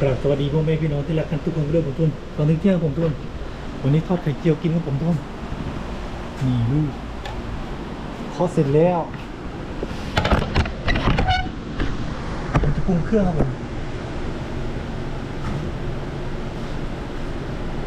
กราบสวัสดีพ่อแม่พี่น้องที่รักกันทุกคนเรื่องผมทุนตอนนี้เที่ยงผมทุนวันนี้ทอดไข่เจียวกินกับผมทุนนี่ลูกทอดเสร็จแล้วผมจะปรุงเครื่องครับผม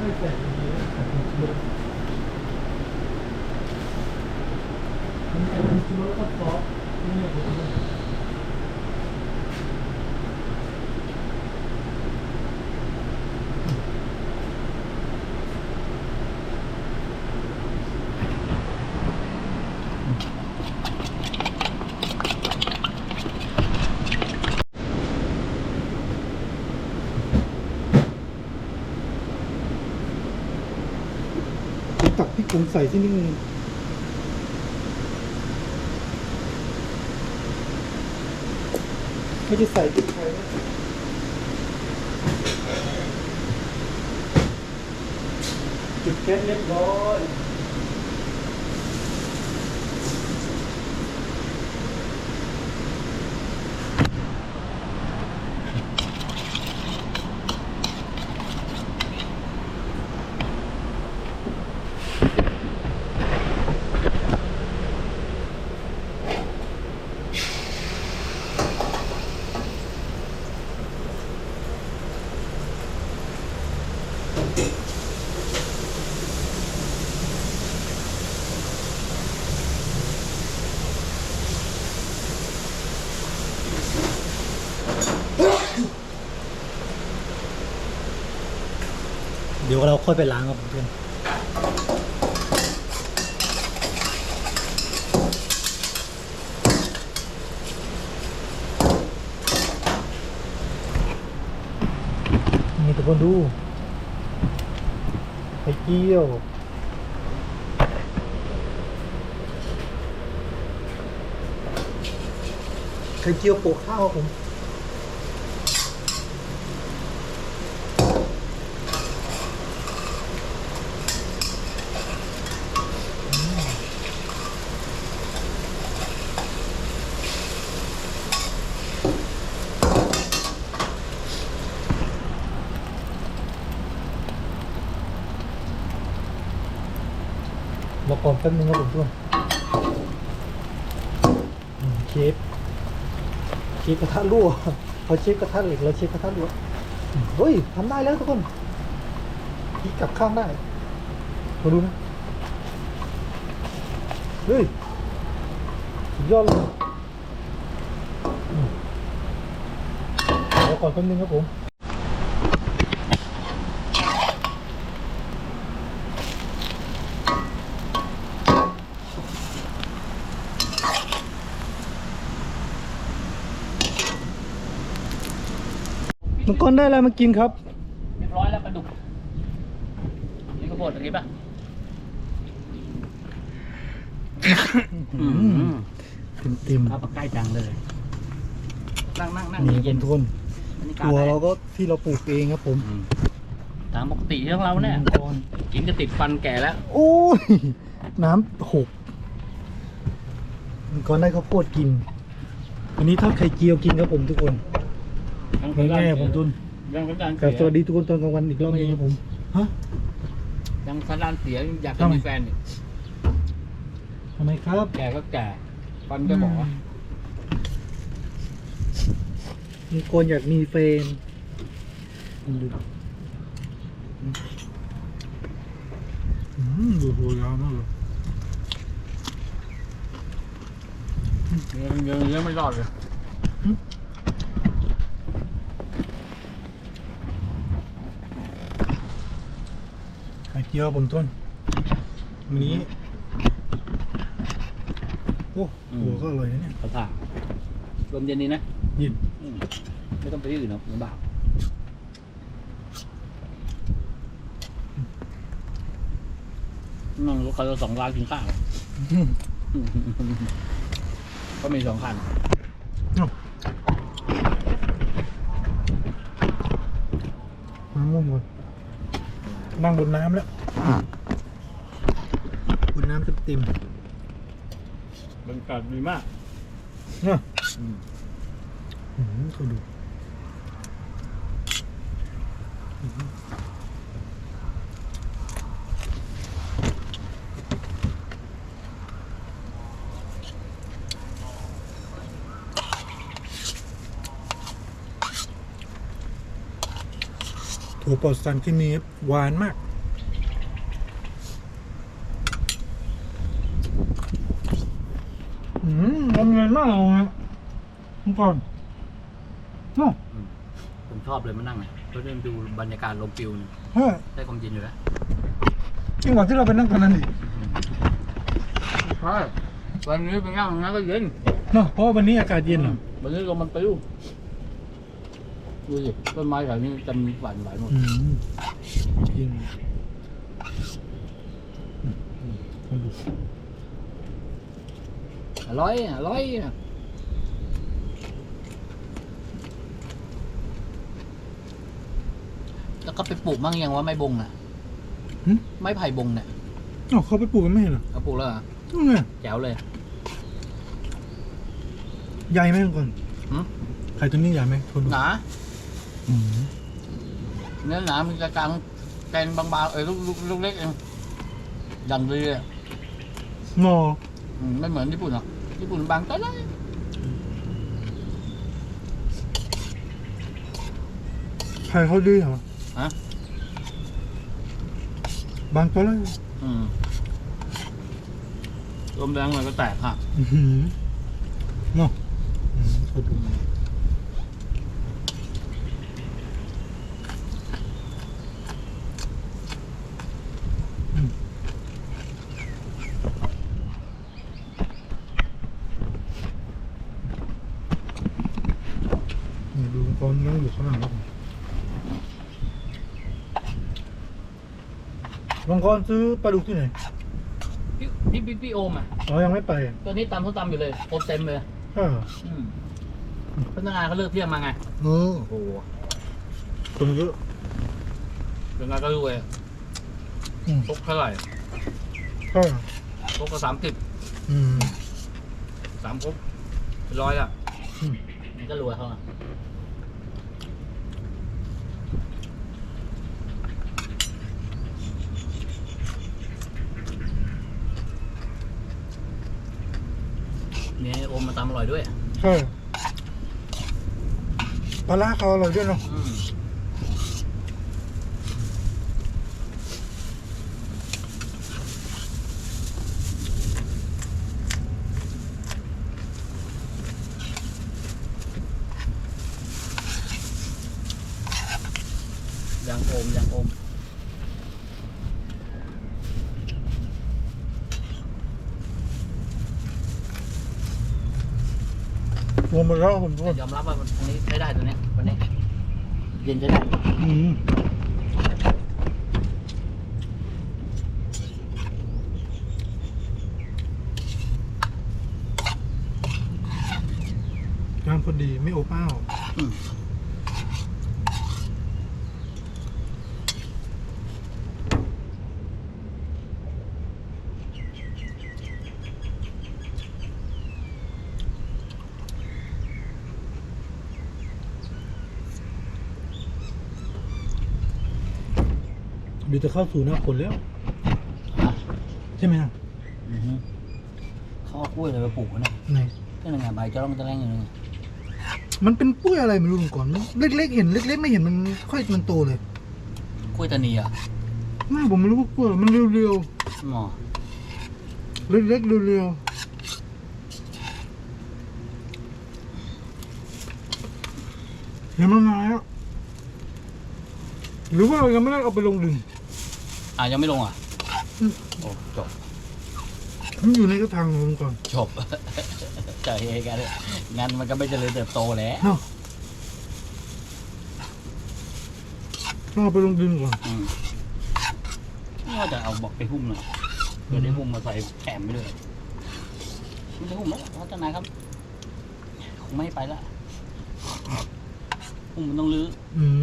ไม่ใส่ดีนะใส่ผงชูรสผมใส่ผงชูรสแล้วก็ซอสนี่ผม ตักพริกผงใส่ที่นี่ดนึงไม่ได้ใส่พริกไทยนะจุดแก๊สเรียบร้อย เดี๋ยวเราค่อยไปล้างครับเพื่อนนี่ทุกคนดูไข่เจียวไข่เจียวโปะข้าวครับผม รอก่อนแป๊บนึงครับผมทุกคนเชฟเชฟกระทะรั่วเขาเชฟกระทะเหล็กแล้วเชฟกระทะรั่วเฮ้ยทำได้แล้วทุกคนพลิกกลับข้างได้มาดูนะเฮ้ยสุดยอดเลยมรอก่อนแป๊บนึงครับผม กรได้อะไรมากินครับ เรียบร้อยแล้วปลาดุกนี่ข้าวโพดตรงนี้ป่ะเต็มเต็มเอาปลาใกล้จังเลย นั่งนั่งนั่งๆนี่เย็เป็นนทุนอันนี้กาตัวได้เราก็ที่เราปลูกเองครับผมอืมตามปกติของเราเนี่ยมังกรกินก็ติดฟันแก่แล้ว โอ้ยน้ำหกมังกรได้ข้าวโพดกินวันนี้ทอดไข่เจียวกินครับผมทุกคน ง่ายๆครับผมทุนยังสันดานกับสเสียวัสดีทุกคนตอนกลางวันอีกรอบหนึงครับผมฮะยังสันดานเสียอยากจะทำไมมีแฟนนี่ทำไมครับแก่ก็แก่ฟันก็บอกว่ามังกรอยากมีแฟนดูอืมดูโหยาวมากเลยยังยังยังไม่รอดเลย เจียวผมต้นวันนี้ โอ้โหก็อร่อยนะเนี่ยเขาผ่าลมเย็นนี้นะยินอืมไม่ต้องไปที่อื่นหรอกลำบากนั่งรถเขาสองร้านกินข้าวก็มีสองคันน้ำง่วงหมด นั่งบนน้ำแล้วบนน้ำเต็มบรรยากาศดีมากๆเนี่ยอืมเขาดู ถั่วปลอดสารเคมีหวานมาก อืมลำเงินมากเลยนะคุณก่อนเนาะผมชอบเลยมานั่งเนี่ยก็เดินดูบรรยากาศลมปิวเนี่ยเฮ้ยได้ความเย็นอยู่แล้วจริงกว่าที่เราไปนั่งตอนนั้นนี่ใช่วันนี้เป็นย่างนั้นก็เย็นเนาะเพราะว่าวันนี้อากาศเย็นเหรอวันนี้ลมมันปิว ดูสิต้นไม้แถวนี้จะมีหวานหวานหมดอืมจริงอืมอืมลองดูอร่อยอร่อยแล้วก็ไปปลูกมั่งยังว่าไม้บงน่ะหึ ไม้ไผ่บงเนี่ยอ๋อเขาไปปลูกกันไม่เห็นเหรอเอาปลูกแล้วเหรอนี่ไงแจ๋วเลย ใหญ่ไหมก่อนหึไข่ตัวนี้ใหญ่ไหมคนหนา เนื้อหนามันจะกลางแกนบางๆเออลูกลูกลูกเล็กเองอย่างดีเลยงออืมไม่เหมือนญี่ปุ่นหรอกญี่ปุ่นบางตัวเลยไข่เขาดีเหรอ ฮะ บางตัวเลยอืมลมแรงหน่อยก็แตกค่ะ อือหือเนาะอืมเขาดูอืมนี่ดูตอนนั่งอยู่ข้างหลังครับ ลองกรซื้อปลาดุกที่ไหนพี่พี่พี่พี่โอมอะอ๋อยังไม่ไปตัวนี้ตำเขาตำอยู่เลยโอเต็มเลยอ่าอืมพนักงานเขาเลิกเที่ยงมาไงเออโอ้โหคนเยอะพนักงานก็รู้เลยอืมพกเท่าไหร่ก็พกก็สามสิบอืมสามพกร้อยอะอืมมันก็รวยเขาอะ เนี่ยโอมมาตำอร่อยด้วยใช่ปลาร้าเขาอร่อยด้วยเนาะอืมยังโอมยังโอม ร วมมาแล้วผมก็ยอมรับว่าวันนี้ใช้ได้ตัวเนี้ยวันนี้เย็นใช้ได้อืมงานพอดีไม่โอบอ้าวอืม ดี๋ยวจะเข้าสู่หน้าฝนแล้ว อะใช่ไหมอะอือฮึเขาเอากล้วยอะไรไปปลูกวะเนี่ยไหนก็ยังไงใบจะร้องจะแรงอยู่เลยมันเป็นปุ้ยอะไรไม่รู้มาก่อนมันเล็ก ๆ เห็นเล็ก ๆ ไม่เห็นมันค่อยมันโตเลยกล้วยตานีอะไม่ผมไม่รู้ว่ากล้วยอะไรมันเรียวหมอๆเล็กๆเรียวๆเห็นมันมาแล้วหรือว่าเรายังไม่ได้เอาไปลงดิน อะยังไม่ลงอะอืมโอ้จบมันอยู่ในกระถางของผมก่อนจบ เจอเฮกันเลยงั้นมันก็ไม่เจริญเติบโตแล้วเนาะต้องเอาไปลงดินก่อนอืมนี่ว่าจะเอาบอกไปหุ้มหน่อยเดี๋ยวได้หุ้มมาใส่แถมไปเลยไม่ได้หุ้มแล้วพัฒนาครับคงไม่ให้ไปละหุ้มมันต้องรื้ออืม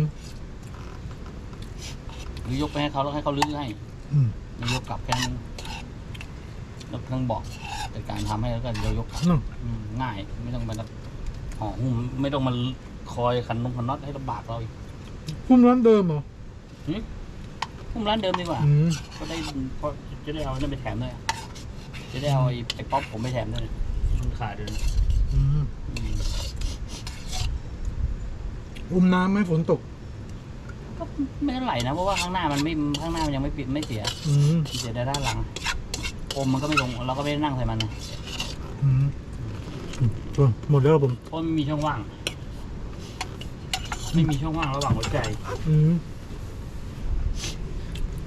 หรือยกไปให้เขาแล้วให้เขารื้อให้อืมไม่ยกกลับแค่นั้นยกทั้งบอกแต่การทำให้แล้วก็เดี๋ยวยกกลับเนาะอืมง่าย ไม่ต้องมาห่อหุ้มไม่ต้องมาคอยขันนงขันน็อตให้ลำบากเราอีกคุ้มร้านเดิมเหรอหืมพุ่มร้านเดิมดีกว่าอืมก็ได้เพราะจะได้เอานั่นไปแถมด้วยจะได้เอาไอ้ไอ้ป๊อปผมไปแถมด้วยมันขาดเลยอืมอืมอุ้มน้ำไหม่ฝนตกก็ ไม่เท่าไหร่นะเพราะว่าข้างหน้ามันไม่ข้างหน้ามันยังไม่ปิดไม่เสียอืมเสียแต่ด้านหลังอมมันก็ไม่ลงเราก็ไม่ได้นั่งใส่มันนะอืมอืมเออหมดแล้วผมเพราะมันมีช่องว่าง ไม่มีช่องว่างระหว่างหัวใจอืม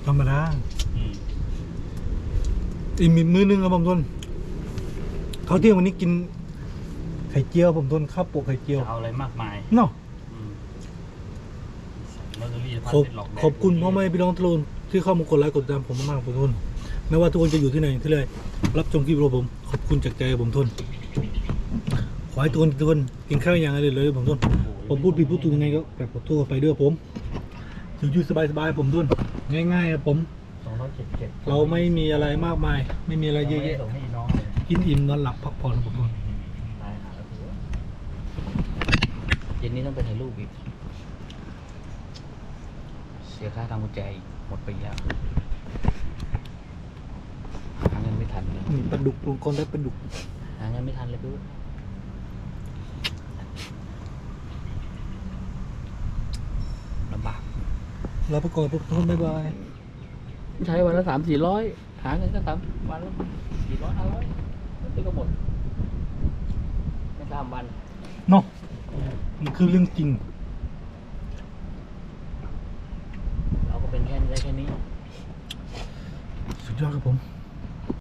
ธรรมดาอืมอีกมีมื้อนึงครับผมทนข้าวเที่ยงวันนี้กิน ไข่เจียวผมทนข้าวโปกไข่เจียวจะเอาอะไรมากมาย เนาะอืม เราจะรีดขอบเสร็จหลอกแดกขอบคุณพ่อแม่พี่น้องทุกคนที่เข้ามากดไลค์กดติดตามผมมากๆผมทนไม่ว่าทุกคนจะอยู่ที่ไหนที่ไรรับชมคลิปเราผม ขอบคุณจากใจผมทนขอให้ทุกคนทุกคนกินข้าวอย่างไรเลยผมทนผมพูดผิดพูดถูกยังไงก็แบบขอโทษไปด้วยผมอยู่ๆสบายๆผมทนง่ายๆครับผม สองร้อยเจ็ดเจ็ดเราไม่มีอะไรมากมาย ไม่มีอะไรเยอะแยะส่งให้น้องเลยกินอิ่มนอนหลับพักผ่อนผมทนตายหาแล้วกูเย็นนี้ต้องไปถ่ายรูปอีก เสียค่าทางกุญแจอีกหมดไปยาวหาเงินไม่ทันเลยนี่ปลาดุกลุงคนได้ปลาดุกหาเงินไม่ทันเลยพี่ลำบากเราประกอบผมทนบ๊ายบายใช้วันละสามสี่ร้อยหาเงินก็สามวันละสี่ร้อยห้าร้อยนี่ก็หมดไม่สามวันเนาะมันคือเรื่องจริงอ สุดยอดครับผม